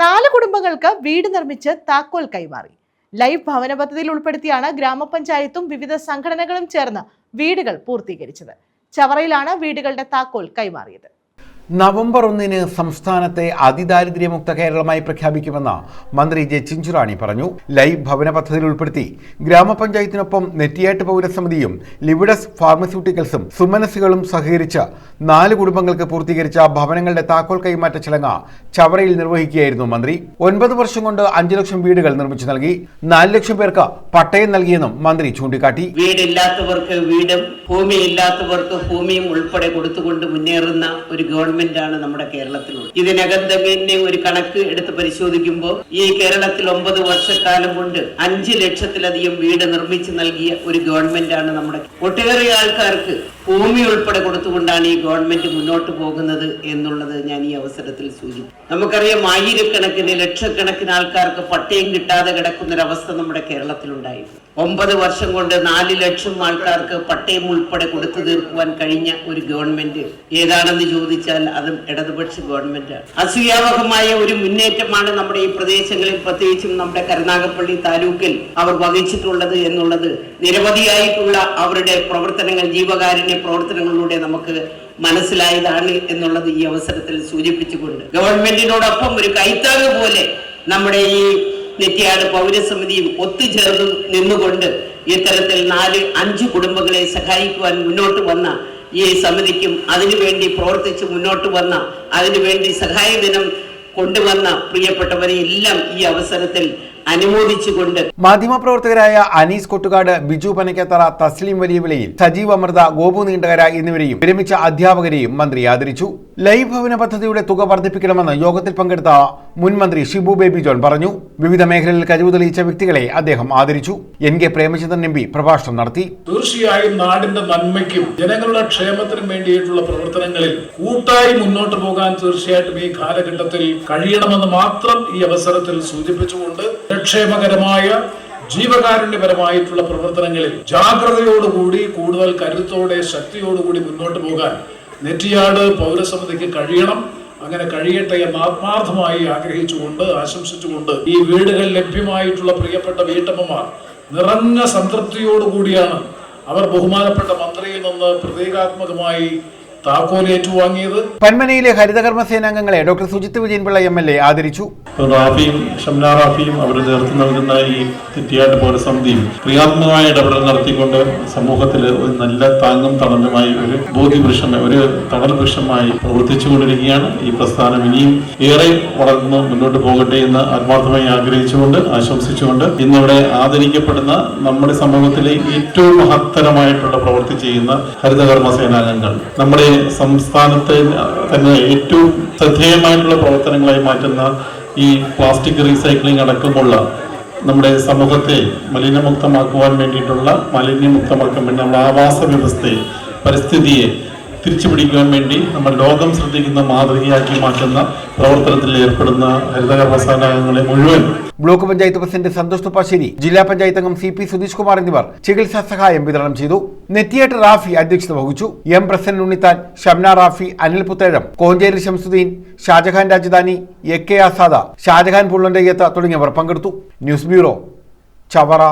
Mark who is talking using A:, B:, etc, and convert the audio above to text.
A: നാല് കുടുംബങ്ങൾക്ക് വീട് നിർമ്മിച്ച് താക്കോൽ കൈമാറി. ലൈഫ് ഭവന പദ്ധതിയിൽ ഉൾപ്പെടുത്തിയാണ് ഗ്രാമപഞ്ചായത്തും വിവിധ സംഘടനകളും ചേർന്ന് വീടുകൾ പൂർത്തീകരിച്ചത്. ചവറയിലാണ് വീടുകളുടെ താക്കോൽ കൈമാറിയത്.
B: നവംബർ ഒന്നിന് സംസ്ഥാനത്തെ അതിദാരിദ്ര്യമുക്ത കേരളമായി പ്രഖ്യാപിക്കുമെന്ന് മന്ത്രി ജെ ചിഞ്ചുറാണി പറഞ്ഞു. ലൈവ് ഭവന പദ്ധതിയിൽ ഉൾപ്പെടുത്തി ഗ്രാമപഞ്ചായത്തിനൊപ്പം നെറ്റിയാട്ട് പൗരസമിതിയും ലിവിഡസ് ഫാർമസ്യൂട്ടിക്കൽസും സുമനസുകളും സഹകരിച്ച് നാല് കുടുംബങ്ങൾക്ക് പൂർത്തീകരിച്ച ഭവനങ്ങളുടെ താക്കോൽ കൈമാറ്റ ചടങ്ങ് ചവറയിൽ നിർവഹിക്കുകയായിരുന്നു മന്ത്രി. ഒൻപത് വർഷം കൊണ്ട് അഞ്ചു ലക്ഷം വീടുകൾ നിർമ്മിച്ചു നൽകി. നാല് ലക്ഷം പേർക്ക് പട്ടയം നൽകിയെന്നും മന്ത്രി ചൂണ്ടിക്കാട്ടി.
C: വീടില്ലാത്തവർക്ക് വീടും ഭൂമിയില്ലാത്തവർക്ക് ഭൂമിയും ഉൾപ്പെടെ കൊടുത്തുകൊണ്ട് മുന്നേറുന്ന ഒരു ഗവൺമെന്റാണ് നമ്മുടെ കേരളത്തിലുള്ളത്. ഇതിനകം തന്നെ ഒരു കണക്ക് എടുത്ത് പരിശോധിക്കുമ്പോൾ ഈ കേരളത്തിൽ ഒമ്പത് വർഷക്കാലം കൊണ്ട് അഞ്ച് ലക്ഷത്തിലധികം വീട് നിർമ്മിച്ചു നൽകിയ ഒരു ഗവൺമെന്റ് ആണ് നമ്മുടെ ഒട്ടേറെ ആൾക്കാർക്ക് ഭൂമി ഉൾപ്പെടെ കൊടുത്തുകൊണ്ടാണ് ഈ ഗവൺമെന്റ് മുന്നോട്ട് പോകുന്നത് എന്നുള്ളത് ഞാൻ ഈ അവസരത്തിൽ സൂചിപ്പിക്കും. നമുക്കറിയാം ആയിരക്കണക്കിന് ലക്ഷക്കണക്കിന് ആൾക്കാർക്ക് പട്ടയം കിട്ടാതെ കിടക്കുന്നൊരവസ്ഥ നമ്മുടെ കേരളത്തിലുണ്ടായിരുന്നു. ഒമ്പത് വർഷം കൊണ്ട് നാല് ലക്ഷം ആൾക്കാർക്ക് പട്ടയം ഉൾപ്പെടെ കൊടുത്തു തീർക്കുവാൻ കഴിഞ്ഞ ഒരു ഗവൺമെന്റ് ഏതാണെന്ന് ചോദിച്ചാൽ അതും ഇടതുപക്ഷ ഗവൺമെന്റാണ് അസൂയാവഹമായ ഒരു മുന്നേറ്റമാണ് നമ്മുടെ ഈ പ്രദേശങ്ങളിൽ പ്രത്യേകിച്ചും നമ്മുടെ കരുനാഗപ്പള്ളി താലൂക്കിൽ അവർ വഹിച്ചിട്ടുള്ളത് എന്നുള്ളത് നിരവധിയായിട്ടുള്ള അവരുടെ പ്രവർത്തനങ്ങൾ ജീവകാരുണ്യ പ്രവർത്തനങ്ങളിലൂടെ നമുക്ക് മനസ്സിലായതാണ് എന്നുള്ളത് ഈ അവസരത്തിൽ സൂചിപ്പിച്ചുകൊണ്ട് ഗവൺമെന്റിനോടൊപ്പം ഒരു കൈത്താങ് പോലെ നമ്മുടെ ഈ നെറ്റിയാട് പൗരസമിതിയും ഒത്തുചേർന്ന് നിന്നുകൊണ്ട് ഇത്തരത്തിൽ നാല് അഞ്ച് കുടുംബങ്ങളെ സഹായിക്കുവാൻ മുന്നോട്ട് വന്ന ഈ സമിതിക്കും അതിനുവേണ്ടി പ്രവർത്തിച്ച് മുന്നോട്ട് വന്ന അതിനുവേണ്ടി സഹായ ദിനം കൊണ്ടുവന്ന പ്രിയപ്പെട്ടവരെ എല്ലാം ഈ അവസരത്തിൽ അനുമോദിച്ചുകൊണ്ട്
B: മാധ്യമപ്രവർത്തകരായ അനീസ് കൊട്ടുകാട് ബിജു പനക്കത്തറ തസ്ലിം വലിയ വിളയിൽ സജീവ് അമൃത ഗോപു നീണ്ടകര എന്നിവരെയും വിരമിച്ച അധ്യാപകരെയും മന്ത്രി ആദരിച്ചു. ലൈവ് ഭവന പദ്ധതിയുടെ തുക വർദ്ധിപ്പിക്കണമെന്ന് യോഗത്തിൽ പങ്കെടുത്ത മുൻമന്ത്രി ഷിബു ബേബി ജോൺ പറഞ്ഞു. വിവിധ മേഖലകളിൽ കഴിവ് തെളിയിച്ച വ്യക്തികളെ അദ്ദേഹം ആദരിച്ചു. N K Premachandran M P പ്രഭാഷണം നടത്തി.
D: തീർച്ചയായും നാടിന്റെ നന്മയ്ക്കും ജനങ്ങളുടെ ക്ഷേമത്തിനും വേണ്ടിയിട്ടുള്ള പ്രവർത്തനങ്ങളിൽ കൂട്ടായി മുന്നോട്ട് പോകാൻ തീർച്ചയായിട്ടും ഈ കാലഘട്ടത്തിൽ കഴിയണമെന്ന് മാത്രം ഈ അവസരത്തിൽ സൂചിപ്പിച്ചുകൊണ്ട് ക്ഷേമകരമായ ജീവകാരുണ്യപരമായിട്ടുള്ള പ്രവർത്തനങ്ങളിൽ ജാഗ്രതയോടുകൂടി കൂടുതൽ കരുത്തോടെ ശക്തിയോടുകൂടി മുന്നോട്ട് പോകാൻ നെറ്റിയാട് പൗരസമിതിക്ക് കഴിയണം. അങ്ങനെ കഴിയട്ടെ എന്ന് ആത്മാർത്ഥമായി ആഗ്രഹിച്ചുകൊണ്ട് ആശംസിച്ചുകൊണ്ട് ഈ വീടുകൾ ലഭ്യമായിട്ടുള്ള പ്രിയപ്പെട്ട വീട്ടമ്മമാർ നിറഞ്ഞ സംതൃപ്തിയോടുകൂടിയാണ് അവർ ബഹുമാനപ്പെട്ട മന്ത്രിയിൽ നിന്ന് പ്രതീകാത്മകമായി താക്കോൽ ഏറ്റുവാങ്ങിയത്
B: പന്മനയിലെ ഹരിതകർമ്മ സേനാംഗങ്ങളെ doctor Sujith Vijayan Pillai M L A ആദരിച്ചു.
E: റാഫിയും ഷംന റാഫിയും അവർ നേതൃത്വം നൽകുന്ന ഈ തെറ്റിയാട്ട് പൗരസമിതിയും ക്രിയാത്മകമായ ഇടപെടൽ നടത്തിക്കൊണ്ട് സമൂഹത്തിൽ ഒരു നല്ല താങ്ങും തണലുമായി ഒരു ബോധ്യവൃക്ഷം ഒരു തണൽ വൃക്ഷമായി പ്രവർത്തിച്ചുകൊണ്ടിരിക്കുകയാണ്. ഈ പ്രസ്ഥാനം ഇനിയും ഏറെ വളർന്ന് മുന്നോട്ട് പോകട്ടെ എന്ന് ആത്മാർത്ഥമായി ആഗ്രഹിച്ചുകൊണ്ട് ആശംസിച്ചുകൊണ്ട് ഇന്നിവിടെ ആദരിക്കപ്പെടുന്ന നമ്മുടെ സമൂഹത്തിലെ ഏറ്റവും മഹത്തരമായിട്ടുള്ള പ്രവൃത്തി ചെയ്യുന്ന ഹരിതകർമ്മ സേനാംഗങ്ങൾ നമ്മുടെ സംസ്ഥാനത്തെ തന്നെ ഏറ്റവും ശ്രദ്ധേയമായിട്ടുള്ള പ്രവർത്തനങ്ങളായി മാറ്റുന്ന ഈ പ്ലാസ്റ്റിക് റീസൈക്ലിംഗ് അടക്കമുള്ള നമ്മുടെ സമൂഹത്തെ മലിനമുക്തമാക്കുവാൻ വേണ്ടിയിട്ടുള്ള മാലിന്യമുക്തമാക്കാൻ വേണ്ടി നമ്മുടെ ആവാസ വ്യവസ്ഥയെ പരിസ്ഥിതിയെ തിരിച്ചു പിടിക്കുവാൻ വേണ്ടി നമ്മൾ ലോകം ശ്രദ്ധിക്കുന്ന മാതൃകയാക്കി മാറ്റുന്ന പ്രവർത്തനത്തിൽ ഏർപ്പെടുന്ന ഹരിതകർമ്മ സേനാംഗങ്ങളെ മുഴുവൻ
B: ബ്ലോക്ക് പഞ്ചായത്ത് പ്രസിഡന്റ് സന്തോഷ് തുപ്പാശ്ശേരി ജില്ലാ പഞ്ചായത്ത് അംഗം സി പി സുധീഷ് കുമാർ എന്നിവർ ചികിത്സാ സഹായം വിതരണം ചെയ്തു. നെറ്റിയേട്ട് റാഫി അധ്യക്ഷത വഹിച്ചു. M present Unnithan Shamna Rafi Anil Puthezham Koncheri Shamsuddin Shajahan Rajadhani A K Azad Shajahan പുള്ളന്റെ തുടങ്ങിയവർ പങ്കെടുത്തു. News bureau Chavara.